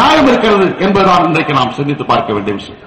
நியாயம் இருக்கிறது என்பதுதான் இன்றைக்கு நாம் சிந்தித்து பார்க்க வேண்டிய விஷயம்.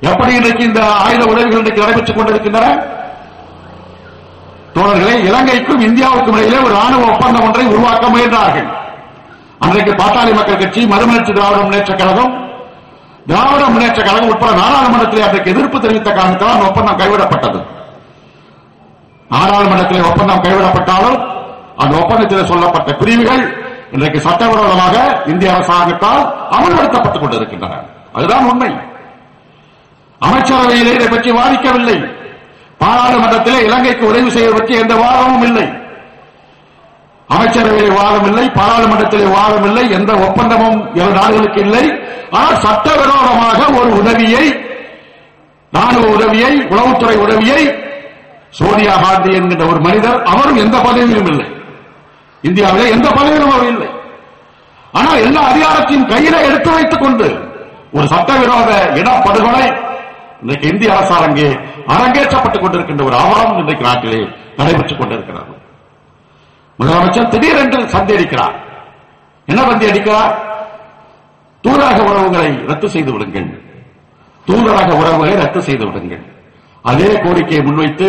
எப்படி இன்றைக்கு இந்த ஆயுத உதவிகள் இன்றைக்கு நடைபெற்றுக் கொண்டிருக்கின்றன? தோழர்களே இலங்கைக்கும் இந்தியாவுக்கும் இடையிலே ஒரு ராணுவ ஒப்பந்தம் ஒன்றை உருவாக்க முயன்றார்கள். அன்றைக்கு பாட்டாளி மக்கள் கட்சி மறுமலர்ச்சி திராவிட முன்னேற்ற கழகம் திராவிட முன்னேற்ற கழகம் உட்பட நாடாளுமன்றத்தில் அதற்கு எதிர்ப்பு தெரிவித்த காரணத்தால் அந்த ஒப்பந்தம் கைவிடப்பட்டது. நாடாளுமன்றத்தில் ஒப்பந்தம் கைவிடப்பட்டாலும் அந்த ஒப்பந்தத்தில் சொல்லப்பட்ட பிரிவுகள் இன்றைக்கு சட்டவிரோதமாக இந்திய அரசாங்கத்தால் அமல்படுத்தப்பட்டுக் கொண்டிருக்கின்றன. அதுதான் உண்மை. அமைச்சரவையிலே இதை பற்றி வாதிக்கவில்லை. பாராளுமன்றத்திலே இலங்கைக்கு உதவி செய்வது பற்றி எந்த வாதமும் இல்லை. அமைச்சரவையிலே வாதம் இல்லை பாராளுமன்றத்திலே வாதம் இல்லை எந்த ஒப்பந்தமும் இரு நாடுகளுக்கு இல்லை. ஆனால் சட்டவிரோதமாக ஒரு உதவியை ராணுவ உதவியை உளவுத்துறை உதவியை சோனியா காந்தி என்கின்ற ஒரு மனிதர் அவரும் எந்த பதவியிலும் இல்லை. இந்தியாவிலே எந்த பதவியிலும் அவர் இல்லை. ஆனால் எல்லா அதிகாரத்தையும் கையில எடுத்து வைத்துக் கொண்டு ஒரு சட்டவிரோத இடப்படுகொலை இன்றைக்கு இந்திய அரசால் அரங்கேற்றப்பட்டுக் கொண்டிருக்கின்ற ஒரு அவலம் இன்றைக்கு நாட்டிலே நடைபெற்றுக் கொண்டிருக்கிறது. முதலமைச்சர் திடீரென்று சந்தி அடிக்கிறார் என்ன சந்தி அடிக்கிறார் தூதரக உறவுகளை ரத்து செய்து விடுங்கள். தூதரக உறவுகளை ரத்து செய்து விடுங்கள். அதே கோரிக்கையை முன்வைத்து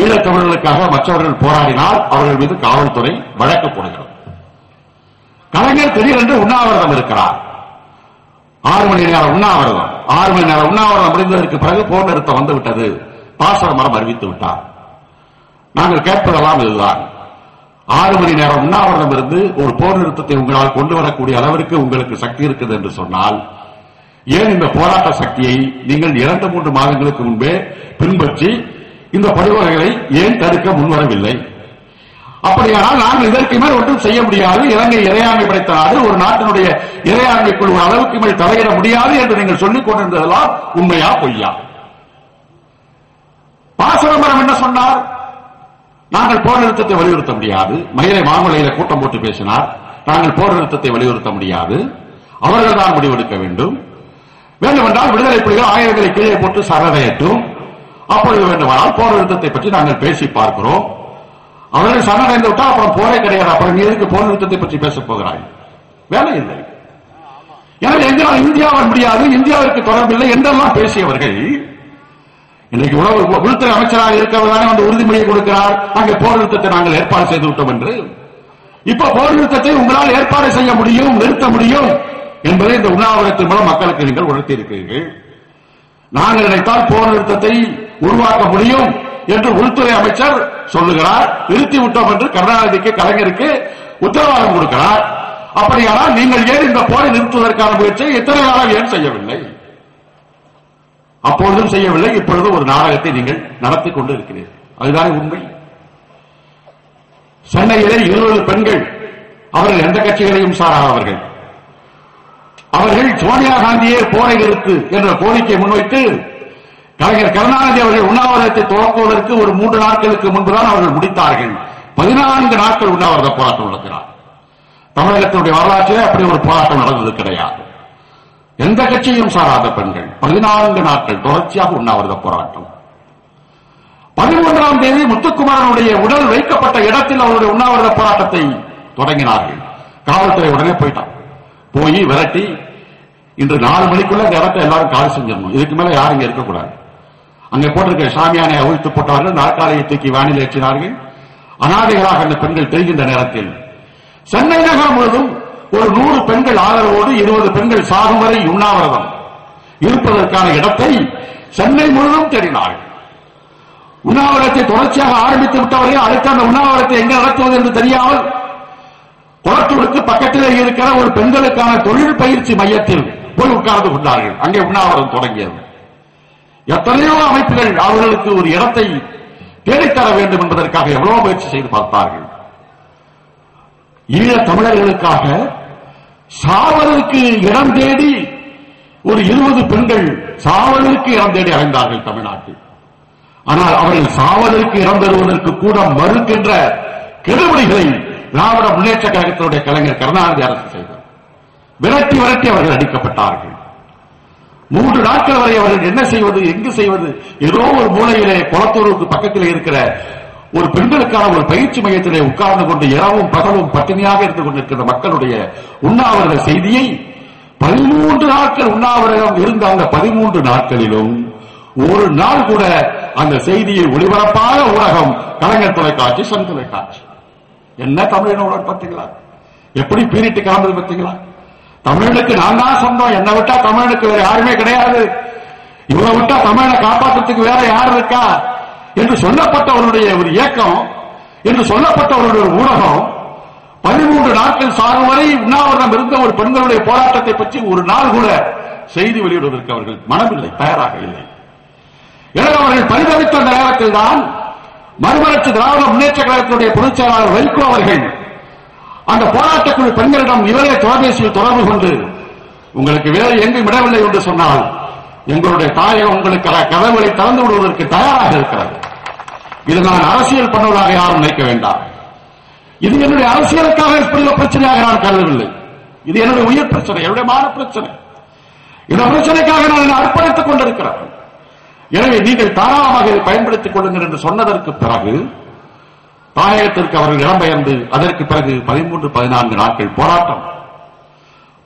ஈழத்தமிழர்களுக்காக மற்றவர்கள் போராடினால் அவர்கள் மீது காவல்துறை வழக்கு போடுகிறது. கலைஞர் திடீரென்று உண்ணாவிரதம் இருக்கிறார். ஆறு மணி நேரம் உண்ணாவிரதம். ஆறு மணி நேரம் உண்ணாவிரதம் முடிந்ததற்கு பிறகு போர் நிறுத்தம் வந்துவிட்டது. பாசன மரம் அறிவித்து விட்டார். நாங்கள் கேட்பதெல்லாம் இதுதான். ஆறு மணி நேரம் உண்ணாவிரதம் இருந்து ஒரு போர் நிறுத்தத்தை உங்களால் கொண்டு வரக்கூடிய அளவிற்கு உங்களுக்கு சக்தி இருக்குது என்று சொன்னால் ஏன் இந்த போராட்ட சக்தியை நீங்கள் இரண்டு மூன்று மாதங்களுக்கு முன்பே பின்பற்றி இந்த படுகொலைகளை ஏன் தடுக்க முன்வரவில்லை? அப்படியானால் நாங்கள் இதற்கு மேல் ஒன்றும் செய்ய முடியாது. இலங்கை இறையாண்மை படைத்த நாடு ஒரு நாட்டினுடைய இறையாண்மைக்குள் ஒரு அளவுக்கு மேல் தலையிட முடியாது என்று நீங்கள் சொல்லிக் கொண்டிருந்ததெல்லாம் உண்மையா பொய்யா? பாசுரமரம் என்ன சொன்னார்? நாங்கள் போர் நிறுத்தத்தை வலியுறுத்த முடியாது. மயிலை மாமலையில கூட்டம் போட்டு பேசினார். நாங்கள் போர் நிறுத்தத்தை வலியுறுத்த முடியாது. அவர்கள் தான் முடிவெடுக்க வேண்டும். வேண்டுமென்றால் விடுதலை புலிகள் ஆயுதங்களை கீழே போட்டு சரணடையட்டும். அப்பொழுது வேண்டுமானால் போர் நிறுத்தத்தை பற்றி நாங்கள் பேசி பார்க்கிறோம். அவர்கள் சரணடைந்து விட்டால் அப்புறம் போரே கிடையாது. அப்புறம் நீ எதுக்கு போர் நிறுத்தத்தை பற்றி பேசப் போகிறாய்? வேலை இல்லை. எனவே எங்களால் இந்தியாவால் முடியாது. இந்தியாவிற்கு தொடர்பில்லை என்றெல்லாம் பேசியவர்கள் இன்றைக்கு உணவு உள்துறை அமைச்சராக இருக்கிறவர் தானே வந்து உறுதிமொழியை கொடுக்கிறார். அங்கே போர் நிறுத்தத்தை நாங்கள் ஏற்பாடு செய்து விட்டோம் என்று. இப்ப போர் நிறுத்தத்தை உங்களால் ஏற்பாடு செய்ய முடியும் நிறுத்த முடியும் என்பதை இந்த உண்ணாவிரத்தின் மூலம் மக்களுக்கு நீங்கள் உணர்த்தி இருக்கிறீர்கள் நாங்கள் நினைத்தால் போர் நிறுத்தத்தை உருவாக்க முடியும் என்று உள்துறை அமைச்சர் சொல்லுகிறார். நிறுத்தி விட்டோம் என்று கருணாநிதிக்கு கலைஞருக்கு உத்தரவாதம் கொடுக்கிறார். அப்படியானால் நீங்கள் ஏன் இந்த போரை நிறுத்துவதற்கான முயற்சியை இத்தனை நாளாக ஏன் செய்யவில்லை? அப்பொழுதும் செய்யவில்லை இப்பொழுது ஒரு நாடகத்தை நீங்கள் நடத்தி கொண்டு இருக்கிறீர்கள் அதுதான் உண்மை? சென்னையிலே இருபது பெண்கள் அவர்கள் எந்த கட்சிகளையும் சாராதவர்கள். அவர்கள் சோனியா காந்தியே போரை நிறுத்து என்ற கோரிக்கை முன்வைத்து கலைஞர் கருணாநிதி அவர்கள் உண்ணாவிரதத்தை துவக்குவதற்கு ஒரு மூன்று நாட்களுக்கு முன்புதான் அவர்கள் முடித்தார்கள். பதினான்கு நாட்கள் உண்ணாவிரத போராட்டம் நடத்தினார். தமிழகத்தினுடைய வரலாற்றிலே அப்படி ஒரு போராட்டம் நடந்தது கிடையாது. எந்த கட்சியும் சாராத பெண்கள். பதினான்கு நாட்கள் தொடர்ச்சியாக உண்ணாவிரத போராட்டம். பதிமூன்றாம் தேதி முத்துக்குமாரனுடைய உடல் வைக்கப்பட்ட இடத்தில் அவருடைய உண்ணாவிரத போராட்டத்தை தொடங்கினார்கள். காவல்துறை உடனே போயிட்டான். போய் விரட்டி இன்று நாலு மணிக்குள்ள இந்த இடத்தை எல்லாரும் காலி செஞ்சிடணும். இதுக்கு மேல யாரும் இங்க இருக்கக்கூடாது. அங்கே போட்டிருக்க சாமியானை அவிழ்த்து போட்டவர்கள் நாற்காலியை தூக்கி வானில் ஏற்றினார்கள். அனாதைகளாக அந்த பெண்கள் தெரிகின்ற நேரத்தில் சென்னை நகரம் முழுவதும் ஒரு நூறு பெண்கள் ஆதரவோடு இருபது பெண்கள் சாகும் வரை உண்ணாவிரதம் இருப்பதற்கான இடத்தை சென்னை முழுவதும் தேடினார்கள். உண்ணாவிரத்தை தொடர்ச்சியாக ஆரம்பித்து விட்டவர்கள் அடுத்த அந்த உண்ணாவிரத்தை எங்க நடத்துவது என்று தெரியாமல் குளத்தூருக்கு பக்கத்திலே இருக்கிற ஒரு பெண்களுக்கான தொழில் பயிற்சி மையத்தில் போய் உட்கார்ந்து கொண்டார்கள். அங்கே உண்ணாவிரதம் தொடங்கியது. எத்தனையோ அமைப்புகள் அவர்களுக்கு ஒரு இடத்தை தேடித்தர வேண்டும் என்பதற்காக எவ்வளவு முயற்சி செய்து பார்த்தார்கள். ஈழ தமிழர்களுக்காக சாவலுக்கு இடம் தேடி ஒரு இருபது பெண்கள் சாவலுக்கு இடம் தேடி அடைந்தார்கள் தமிழ்நாட்டில். ஆனால் அவர்கள் சாவலுக்கு இடம் பெறுவதற்கு கூட மறுக்கின்ற கெடுபடிகளை திராவிட முன்னேற்ற கழகத்தினுடைய கலைஞர் கருணாநிதி அரசு செய்தார் விரட்டி விரட்டி அவர்கள் அடிக்கப்பட்டார்கள். மூன்று நாட்கள் வரை அவர்கள் என்ன செய்வது எங்கு செய்வது? ஏதோ ஒரு மூலையிலே குளத்தூருக்கு பக்கத்தில் இருக்கிற ஒரு பெண்களுக்கான ஒரு பயிற்சி மையத்திலே உட்கார்ந்து கொண்டு இரவும் பகலும் பட்டினியாக இருந்து கொண்டிருக்கிற மக்களுடைய உண்ணாவிரத செய்தியை பதிமூன்று நாட்கள் உண்ணாவிரதம் இருந்த அந்த பதிமூன்று நாட்களிலும் ஒரு நாள் கூட அந்த செய்தியை ஒளிபரப்பாக ஊடகம் கலைஞர் தொலைக்காட்சி சன் தொலைக்காட்சி. என்ன தமிழினோட பார்த்தீங்களா எப்படி பீரிட்டு கிளம்புது பார்த்தீங்களா? தமிழனுக்கு நான் தான் சொந்தம். என்னை விட்டா தமிழனுக்கு வேற யாருமே கிடையாது. இவரை விட்டா தமிழனை காப்பாற்றுறதுக்கு வேற யார் இருக்கா? என்று சொல்லப்பட்டவருடைய ஒரு இயக்கம் என்று சொல்லப்பட்டவருடைய ஒரு ஊடகம் பதிமூன்று நாட்கள் சாகும் வரை உண்ணாவிரதம் இருந்த ஒரு பெண்களுடைய போராட்டத்தை பற்றி ஒரு நாள் கூட செய்தி வெளியிடுவதற்கு அவர்கள் மனமில்லை தயாராக இல்லை. எனவே அவர்கள் பரிதவித்த நேரத்தில் தான் மறுமலர்ச்சி திராவிட முன்னேற்ற கழகத்தினுடைய பொதுச் செயலாளர் வைகோ அவர்கள் அந்த போராட்டக்குழு பெண்களிடம் இவரே தொலைபேசியில் தொடர்பு கொண்டு உங்களுக்கு வேறு எங்கும் விடவில்லை? என்று சொன்னால் எங்களுடைய தாயகம் உங்களுக்கு கதவுகளை திறந்து விடுவதற்கு தயாராக இருக்கிறது இது நான் அரசியல் பண்ணுவதாக யாரும் நினைக்க வேண்டாம். இது என்னுடைய அரசியலுக்காக இப்படி பிரச்சனையாக நான் கருதவில்லை. இது என்னுடைய உயிர் பிரச்சனை என்னுடைய மான பிரச்சனை. இந்த பிரச்சனைக்காக நான் என்னை அர்ப்பணித்துக் கொண்டிருக்கிறேன். எனவே நீங்கள் தாராளமாக இதை பயன்படுத்திக் கொள்ளுங்கள் என்று சொன்னதற்கு பிறகு தாயகத்திற்கு அவர்கள் இடம்பெயர்ந்து அதற்கு பிறகு பதிமூன்று பதினான்கு நாட்கள் போராட்டம்.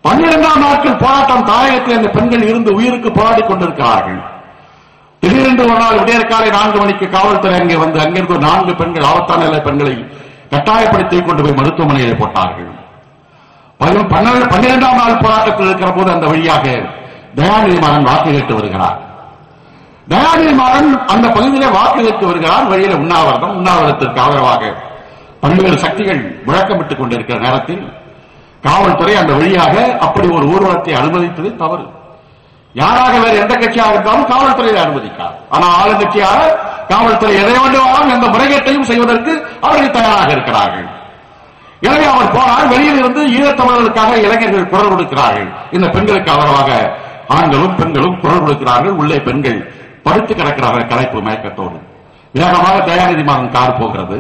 பன்னிரெண்டாம் நாட்கள் போராட்டம் தாயகத்தில் அந்த பெண்கள் இருந்து உயிருக்கு போராடிக் கொண்டிருக்கிறார்கள். திடீரென்று ஒரு நாள் விடியற்காலை நான்கு மணிக்கு காவல்துறை அங்கே வந்து அங்கிருந்து நான்கு பெண்கள் ஆபத்தான நிலை பெண்களை கட்டாயப்படுத்தி கொண்டு போய் மருத்துவமனையில் போட்டார்கள். பன்னிரெண்டாம் நாள் போராட்டத்தில் இருக்கிற போது அந்த வழியாக தயாநிதி மாறன் வாக்கு கேட்டு வருகிறார். தயாநிதி மாறன் அந்த பகுதியிலே வாக்களித்து வருகிறார். வழியில உண்ணாவிரதம் உண்ணாவிரதத்திற்கு ஆதரவாக பல்வேறு சக்திகள் முழக்கமிட்டுக் கொண்டிருக்கிற நேரத்தில் காவல்துறை அந்த வழியாக அப்படி ஒரு ஊர்வலத்தை அனுமதித்தது தவறு. யாராக வேறு எந்த கட்சியாக இருந்தாலும் காவல்துறையை அனுமதிக்கார். ஆனால் ஆளுங்கட்சியாக காவல்துறை எதை வேண்டுமானாலும் எந்த முறைகேட்டையும் செய்வதற்கு அவர்கள் தயாராக இருக்கிறார்கள். எனவே அவர் போனால் வெளியில் இருந்து ஈழத்தமிழர்களுக்காக இளைஞர்கள் குரல் கொடுக்கிறார்கள். இந்த பெண்களுக்கு ஆதரவாக ஆண்களும் பெண்களும் குரல் கொடுக்கிறார்கள். உள்ளே பெண்கள் படுத்து கிடக்கிறார்கள் கலைப்பு மயக்கத்தோடு. வேகமாக தயாநிதி மாறன் கார் போகிறது.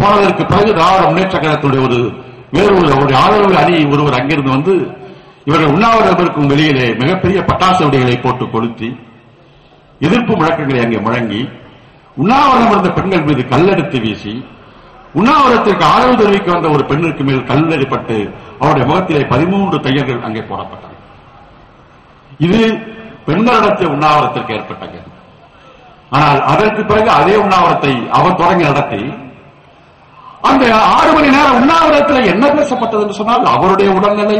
போனதற்கு பிறகு திராவிட முன்னேற்ற கழகத்துடைய ஒரு வேறு ஒரு ஒரு ஆதரவு அணி ஒருவர் அங்கிருந்து வந்து இவர்கள் உண்ணாவிரதம் இருக்கும் வெளியிலே மிகப்பெரிய பட்டாசு வெடிகளை போட்டு கொளுத்தி எதிர்ப்பு முழக்கங்களை அங்கே முழங்கி உண்ணாவிரதம் இருந்த பெண்கள் மீது கல்லெடுத்து வீசி உண்ணாவிரதத்திற்கு ஆதரவு தெரிவிக்க வந்த ஒரு பெண்ணிற்கு மேல் கல்லடிப்பட்டு அவருடைய முகத்திலே பதிமூன்று தையல்கள் அங்கே போடப்பட்டன. இது பெண்களிடத்தில் உண்ணாவிரத்திற்கு ஏற்பட்டது ஆனால் அதற்கு பிறகு அதே உண்ணாவிரத்தை அவர் தொடங்கி நடத்தி அந்த ஆறு மணி நேரம் உண்ணாவிரத்தில் என்ன பேசப்பட்டது என்று சொன்னால் அவருடைய உடல்நிலை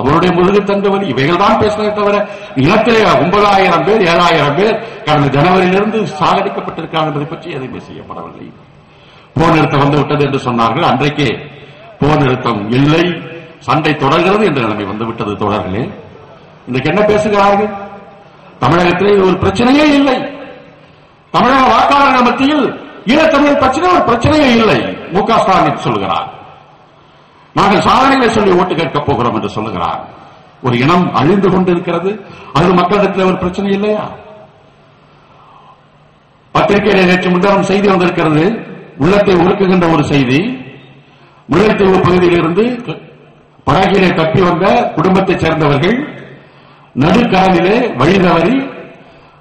அவருடைய முதுகு தண்டு இவைகள் தான் பேசினதை தவிர இனத்திலே ஒன்பதாயிரம் பேர் ஏழாயிரம் பேர் கடந்த ஜனவரியிலிருந்து சாகடிக்கப்பட்டிருக்காங்க என்பதை பற்றி எதுவுமே செய்யப்படவில்லை. போர் நிறுத்தம் வந்து விட்டது என்று சொன்னார்கள். அன்றைக்கே போர் நிறுத்தம் இல்லை. சண்டை தொடர்கிறது என்ற நிலைமை வந்துவிட்டது தொடர்களே இன்றைக்கு என்ன பேசுகிறார்கள்? தமிழகத்திலே ஒரு பிரச்சனையே இல்லை. தமிழக வாக்காளர்கள் மத்தியில் ஈழத்தமிழர் பிரச்சனை ஒரு பிரச்சனையே இல்லை மு க ஸ்டாலின் சொல்கிறார். நாங்கள் சாதனைகளை சொல்லி ஓட்டு கேட்கப் போகிறோம் என்று சொல்லுகிறார். ஒரு இனம் அழிந்து கொண்டிருக்கிறது அது மக்களிடத்தில் ஒரு பிரச்சனை இல்லையா? பத்திரிகையில நேற்று முன்தினம் செய்தி வந்திருக்கிறது உள்ளத்தை உருக்குகின்ற ஒரு செய்தி. முல்லைத்தீவு பகுதியிலிருந்து படகிலே தப்பி வந்த குடும்பத்தைச் சேர்ந்தவர்கள் நடுக்கடலிலே வழிதவறி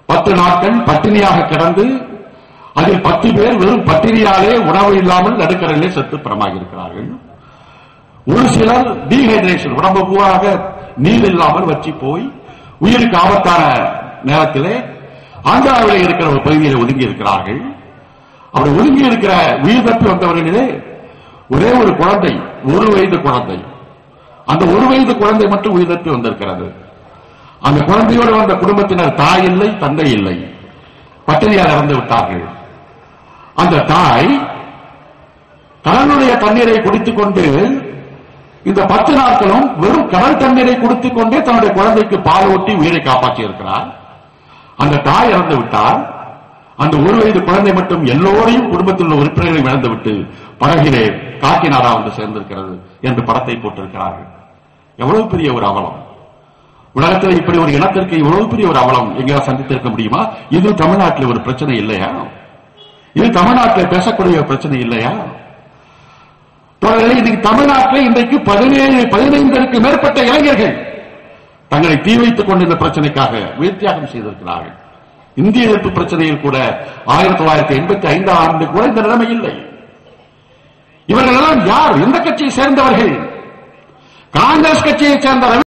பத்து நாட்கள் பட்டினியாக கிடந்து அதில் பத்து பேர் வெறும் பட்டினியாலே உணவு இல்லாமல் நடுக்கடலிலே செத்து பணமாகியிருக்கிறார்கள் ஒரு சிலர் டீஹைட்ரேஷன் உடம்பு பூராக நீர் இல்லாமல் வற்றி போய் உயிருக்கு ஆபத்தான நேரத்திலே ஆந்திராவில் இருக்கிற ஒரு பகுதியில் ஒதுங்கி இருக்கிறார்கள். அப்படி ஒதுங்கி இருக்கிற உயிர் தப்பி வந்தவர்களிலே ஒரே ஒரு குழந்தை ஒரு வயது குழந்தை. அந்த ஒரு வயது குழந்தை மட்டும் உயிர் தப்பி வந்திருக்கிறது. அந்த குழந்தையோடு வந்த குடும்பத்தினர் தாய் இல்லை தந்தை இல்லை. பட்டினியால் இறந்து விட்டார்கள். அந்த தாய் கடலுடைய தண்ணீரை குடித்துக் கொண்டு இந்த பத்து நாட்களும் வெறும் கடல் தண்ணீரை குடித்துக் கொண்டே தன்னுடைய குழந்தைக்கு பால் ஊட்டி உயிரை காப்பாற்றி இருக்கிறார் அந்த தாய் இறந்து விட்டால் அந்த ஒரு வயது குழந்தை மட்டும் எல்லோரையும் குடும்பத்தில் உள்ள உறுப்பினர்களை இழந்துவிட்டு படகிலே காக்கினாரா வந்து சேர்ந்திருக்கிறது என்று படத்தை போட்டிருக்கிறார்கள். எவ்வளவு பெரிய ஒரு அவலம். உலகத்தில் இப்படி ஒரு இனத்திற்கு இவ்வளவு பெரிய ஒரு அவலம் எங்கேயா சந்தித்திருக்க முடியுமா? இது தமிழ்நாட்டில் ஒரு பிரச்சனை இல்லையா? இது தமிழ்நாட்டில் பேசக்கூடிய பிரச்சனை இல்லையா? தோழர்களே இன்னைக்கு தமிழ்நாட்டில் இன்றைக்கு பதினேழு பதினைந்திற்கு மேற்பட்ட இளைஞர்கள் தங்களை தீ வைத்துக் கொண்டு இந்த பிரச்சனைக்காக உயிர்த்தியாகம் செய்திருக்கிறார்கள். இந்திய எதிர்ப்பு பிரச்சனையில் கூட ஆயிரத்தி தொள்ளாயிரத்தி எண்பத்தி ஐந்தாம் ஆண்டு கூட இந்த நிலைமை இல்லை. இவர்கள் எல்லாம் யார்? எந்த கட்சியை சேர்ந்தவர்கள்? காங்கிரஸ் கட்சியை சேர்ந்த